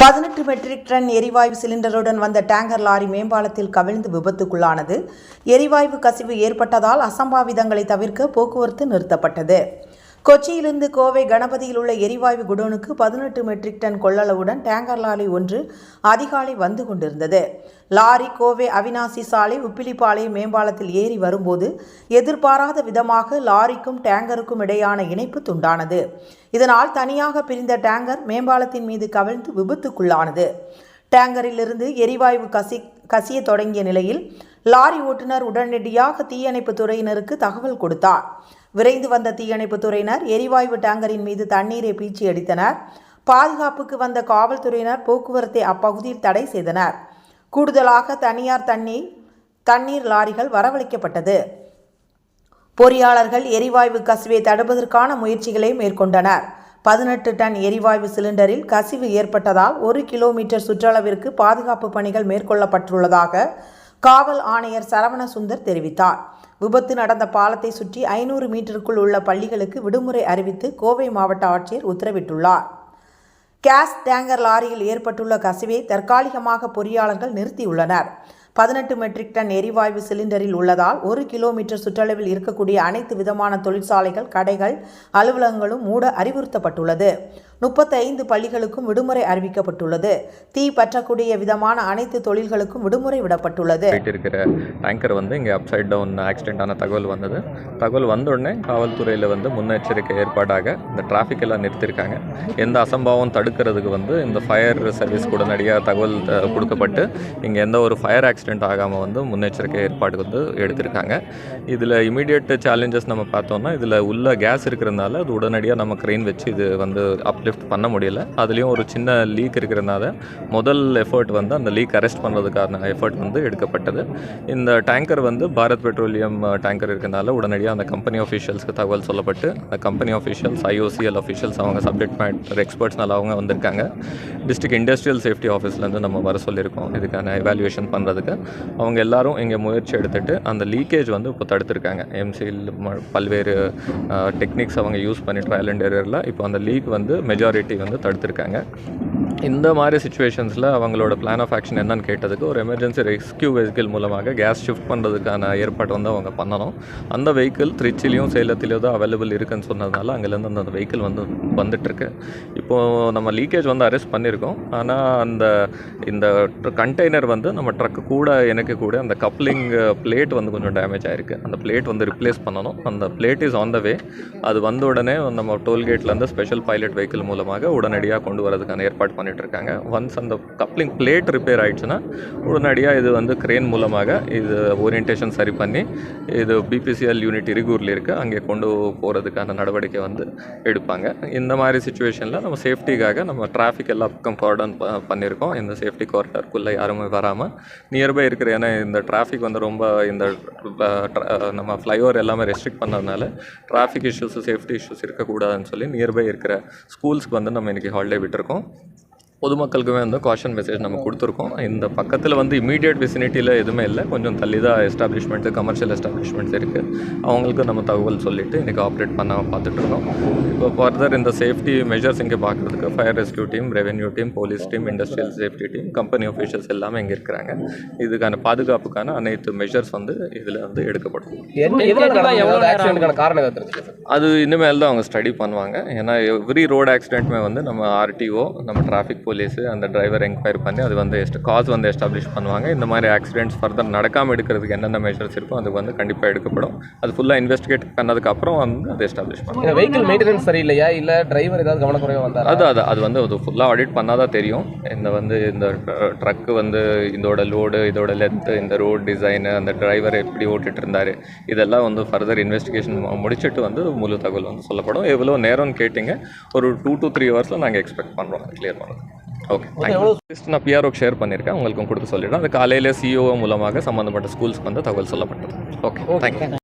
பதினெட்டு metric ton எரிவாயு சிலிண்டருடன் வந்த டேங்கர் லாரி மேம்பாலத்தில் கவிழ்ந்து விபத்துக்குள்ளானது. எரிவாயு கசிவு ஏற்பட்டதால் அசம்பாவிதங்களை தவிர்க்க போக்குவரத்து நிறுத்தப்பட்டது. கொச்சியிலிருந்து கோவை கணபதியில் உள்ள எரிவாயு குடோனுக்கு பதினெட்டு மெட்ரிக் டன் கொள்ளளவுடன் டேங்கர் லாரி ஒன்று அதிகாலை வந்து கொண்டிருந்தது. லாரி கோவை அவினாசி சாலை உப்பிலிப்பாளையம் மேம்பாலத்தில் ஏறி வரும்போது எதிர்பாராத விதமாக லாரிக்கும் டேங்கருக்கும் இடையான இணைப்பு துண்டானது. இதனால் தனியாக பிரிந்த டேங்கர் மேம்பாலத்தின் மீது கவிழ்ந்து விபத்துக்குள்ளானது. டேங்கரிலிருந்து எரிவாயு கசி கசிய தொடங்கிய நிலையில் லாரி ஓட்டுநர் உடனடியாக தீயணைப்பு துறையினருக்கு தகவல் கொடுத்தார். விரைந்து வந்த தீயணைப்பு துறையினர் எரிவாயு டேங்கரின் மீது தண்ணீரை பீச்சி அடித்தனர். பாதுகாப்புக்கு வந்த காவல்துறையினர் போக்குவரத்தை அப்பகுதியில் தடை செய்தனர். கூடுதலாக தனியார் தண்ணீர் தண்ணீர் லாரிகள் வரவழைக்கப்பட்டது. பொறியாளர்கள் எரிவாயு கசிவை தடுப்பதற்கான முயற்சிகளை மேற்கொண்டனர். பதினெட்டு டன் எரிவாயு சிலிண்டரில் கசிவு ஏற்பட்டதால் ஒரு கிலோமீட்டர் சுற்றளவிற்கு பாதுகாப்பு பணிகள் மேற்கொள்ளப்பட்டுள்ளதாக காவல் ஆணையர் சரவண சுந்தர் தெரிவித்தார். விபத்து நடந்த பாலத்தை சுற்றி ஐநூறு மீட்டருக்குள் உள்ள பள்ளிகளுக்கு விடுமுறை அறிவித்து கோவை மாவட்ட ஆட்சியர் உத்தரவிட்டுள்ளார். கேஸ் டேங்கர் லாரியில் ஏற்பட்டுள்ள கசிவை தற்காலிகமாக பொறியாளர்கள் நிறுத்தியுள்ளனர். பதினெட்டு மெட்ரிக் டன் எரிவாயு சிலிண்டரில் உள்ளதால் ஒரு கிலோமீட்டர் சுற்றளவில் இருக்கக்கூடிய அனைத்து விதமான தொழிற்சாலைகள் கடைகள் அலுவலகங்களும் மூட அறிவுறுத்தப்பட்டுள்ளது. முப்பத்தைந்து பள்ளிகளுக்கும் விடுமுறை அறிவிக்கப்பட்டுள்ளது. தீ பற்றக்கூடிய விதமான அனைத்து தொழில்களுக்கும் விடுமுறை விடப்பட்டுள்ளது. இருக்கிற டேங்கர் வந்து இங்கே அப்சைட் டவுன் ஆக்சிடென்ட் ஆன தகவல் வந்தது. தகவல் வந்தோடனே காவல்துறையில் வந்து முன்னெச்சரிக்கை ஏற்பாடாக இந்த டிராஃபிக் எல்லாம் நிறுத்தியிருக்காங்க எந்த அசம்பாவம் தடுக்கிறதுக்கு வந்து இந்த ஃபயர் சர்வீஸ் உடனடியாக தகவல் கொடுக்கப்பட்டு இங்கே எந்த ஒரு ஃபயர் ஆக்சிடென்ட் ஆகாமல் வந்து முன்னெச்சரிக்கை ஏற்பாடு வந்து எடுத்திருக்காங்க. இதில் இமீடியட் சேலஞ்சஸ் நம்ம பார்த்தோம்னா இதில் உள்ள கேஸ் இருக்கிறதுனால அது உடனடியாக நம்ம க்ரெயின் வச்சு இது வந்து அப்லிஃப்ட் பண்ண முடியல. அதுலேயும் ஒரு சின்ன லீக் இருக்கிறதுனால முதல் எஃபர்ட் வந்து அந்த லீக் அரெஸ்ட் பண்ணுறதுக்கான எஃபர்ட் வந்து எடுக்கப்பட்டது. இந்த டேங்கர் வந்து பாரத் பெட்ரோலியம் டேங்கர் இருக்கிறதுனால உடனடியாக அந்த கம்பெனி ஆஃபீஷியல்ஸ்க்கு தகவல் சொல்லப்பட்டு அந்த கம்பெனி ஆஃபீஷியல்ஸ் ஐஓசிஎல் ஆஃபீஷியல்ஸ் அவங்க சப்ஜெக்ட் மேட்டர் எக்ஸ்பர்ட்ஸ்னால அவங்க வந்திருக்காங்க. டிஸ்ட்ரிக்ட் இண்டஸ்ட்ரியல் சேஃப்டி ஆஃபீஸ்லேருந்து நம்ம வர சொல்லியிருக்கோம். இதுக்கான எவாலுவேஷன் பண்ணுறதுக்கு அவங்க எல்லாரும் இங்கே முயற்சி எடுத்துட்டு அந்த லீக்கேஜ் வந்து இப்போ தடுத்திருக்காங்க. எம்சியில் பல்வேறு டெக்னிக்ஸ் அவங்க யூஸ் பண்ணி ட்ரையல் அண்ட் எரரில் இப்போ அந்த லீக் வந்து மெஜாரிட்டி வந்து தடுத்திருக்காங்க. இந்த மாதிரி சுச்சுவேஷன்ஸில் அவங்களோட பிளான் ஆஃப் ஆக்ஷன் என்னன்னு கேட்டதுக்கு ஒரு எமர்ஜென்சி ரெஸ்கியூ வெஹிக்கிள் மூலமாக கேஸ் ஷிஃப்ட் பண்ணுறதுக்கான ஏற்பாடு வந்து அவங்க பண்ணணும். அந்த வெஹிக்கிள் திருச்சிலையும் சேலத்திலையும் தான் அவைலபிள் இருக்குன்னு சொன்னதுனால அங்கேருந்து அந்த வெஹிக்கிள் வந்து வந்துட்டுருக்கு. இப்போது நம்ம லீக்கேஜ் வந்து அரெஸ்ட் பண்ணியிருக்கோம். ஆனால் அந்த இந்த கண்டெய்னர் வந்து நம்ம ட்ரக்கு கூட எனக்கு கூட அந்த கப்ளிங் பிளேட் வந்து கொஞ்சம் டேமேஜ் ஆகிருக்கு அந்த பிளேட் வந்து ரிப்ளேஸ் பண்ணணும். அந்த plate is on the way அது வந்த உடனே நம்ம டோல்கேட்லேருந்து ஸ்பெஷல் பைலட் வெஹிக்கிள் மூலமாக உடனடியாக கொண்டு வரதுக்கான ஏற்பாடு பண்ணிட்டு இருக்காங்க. ஒன்ஸ் அந்த கப்ளிங் பிளேட் ரிப்பேர் ஆகிடுச்சுன்னா உடனடியாக இது வந்து கிரேன் மூலமாக இது ஓரியன்டேஷன் சரி பண்ணி இது பிபிசிஎல் யூனிட் இருகூரில் இருக்குது அங்கே கொண்டு போகிறதுக்கான நடவடிக்கை வந்து எடுப்பாங்க. இந்த மாதிரி சுச்சுவேஷனில் நம்ம சேஃப்டிக்காக நம்ம டிராஃபிக் எல்லா பக்கம் கார்டன் பண்ணியிருக்கோம். இந்த சேஃப்டி கார்டருக்குள்ளே யாருமே வராமல் நியர்பை இருக்கிற ஏன்னா இந்த டிராஃபிக் வந்து ரொம்ப இந்த நம்ம ஃப்ளைஓவர் எல்லாமே ரெஸ்ட்ரிக்ட் பண்ணதுனால டிராஃபிக் இஷ்யூஸ் சேஃப்டி இஷ்யூஸ் இருக்கக்கூடாதுன்னு சொல்லி நியர்பை இருக்கிற ஸ்கூல் ஸ்கூல்ஸ்க்கு வந்து நம்ம இன்றைக்கி ஹாலிடே விட்டுருக்கோம். பொதுமக்களுக்குமே வந்து காஷன் மெசேஜ் நம்ம கொடுத்துருக்கோம். இந்த பக்கத்தில் வந்து இமீடியட் விசினிட்டியில் எதுவுமே இல்லை. கொஞ்சம் தள்ளி தான் எஸ்டாப்ளிஷ்மெண்ட்டு கமர்ஷியல் எஸ்டாப்ளிஷ்மெண்ட்ஸ் இருக்குது அவங்களுக்கு நம்ம தகவல் சொல்லிவிட்டு இன்றைக்கி ஆப்ரேட் பண்ண பார்த்துட்டு இருக்கோம். இப்போ ஃபர்தர் இந்த சேஃப்டி மெஷர்ஸ் இங்கே பார்க்குறதுக்கு fire rescue team revenue team police team industrial safety team company officials எல்லாமே இங்கே இருக்கிறாங்க. இதுக்கான பாதுகாப்புக்கான அனைத்து மெஷர்ஸ் வந்து இதில் வந்து எடுக்கப்படும். அது இனிமேல் தான் அவங்க ஸ்டடி பண்ணுவாங்க. ஏன்னா எவ்ரி ரோடு ஆக்சிடென்ட்மே வந்து நம்ம ஆர்டிஓ நம்ம டிராஃபிக் போலீஸு அந்த டிரைவர் என்கொயரி பண்ணி அது வந்து எஸ்ட் காஸ் வந்து எஸ்டாப்ளிஷ் பண்ணுவாங்க. இந்த மாதிரி ஆக்சிடென்ட்ஸ் ஃபர்தர் நடக்காமல் எடுக்கிறதுக்கு என்னென்ன மெஷர்ஸ் இருக்கோ அது வந்து கண்டிப்பாக எடுக்கப்படும். அது ஃபுல்லாக இன்வெஸ்டிகேட் பண்ணதுக்கு அப்புறம் வந்து அதை எஸ்டாப்ளிஷ் பண்ணுவாங்க வெஹிக்கிள் மெயின்டெனன்ஸ் சரியில்லையா? இல்ல டிரைவர் ஏதாவது கவனக்குறைவா வந்தாரா? அது அது அது வந்து அது ஃபுல்லாக ஆடிட் பண்ணால் தான் தெரியும். இந்த வந்து இந்த ட்ரக்கு வந்து இதோட லோடு இதோட லென்த்து இந்த ரோட் டிசைனு அந்த டிரைவர் எப்படி ஓட்டிட்டு இருந்தார்? இதெல்லாம் வந்து ஃபர்தர் இன்வெஸ்டிகேஷன் முடிச்சுட்டு வந்து முழு தகவல் வந்து சொல்லப்படும். எவ்வளோ நேரம்னு கேட்டிங்க. ஒரு டூ to த்ரீ ஹவர்ஸில் நாங்கள் எக்ஸ்பெக்ட் பண்ணுறோம் கிளியர் பண்ணுறது ஓகே லிஸ்ட் நான் பிஆர்ஓக்கு ஷேர் பண்ணியிருக்கேன். உங்களுக்கும் கொடுத்து சொல்லிடுறேன். அது காலையில் சிஓ மூலமாக சம்மந்தப்பட்ட ஸ்கூல்ஸ்க்கு வந்து தகவல் சொல்லப்பட்டது. Okay thank you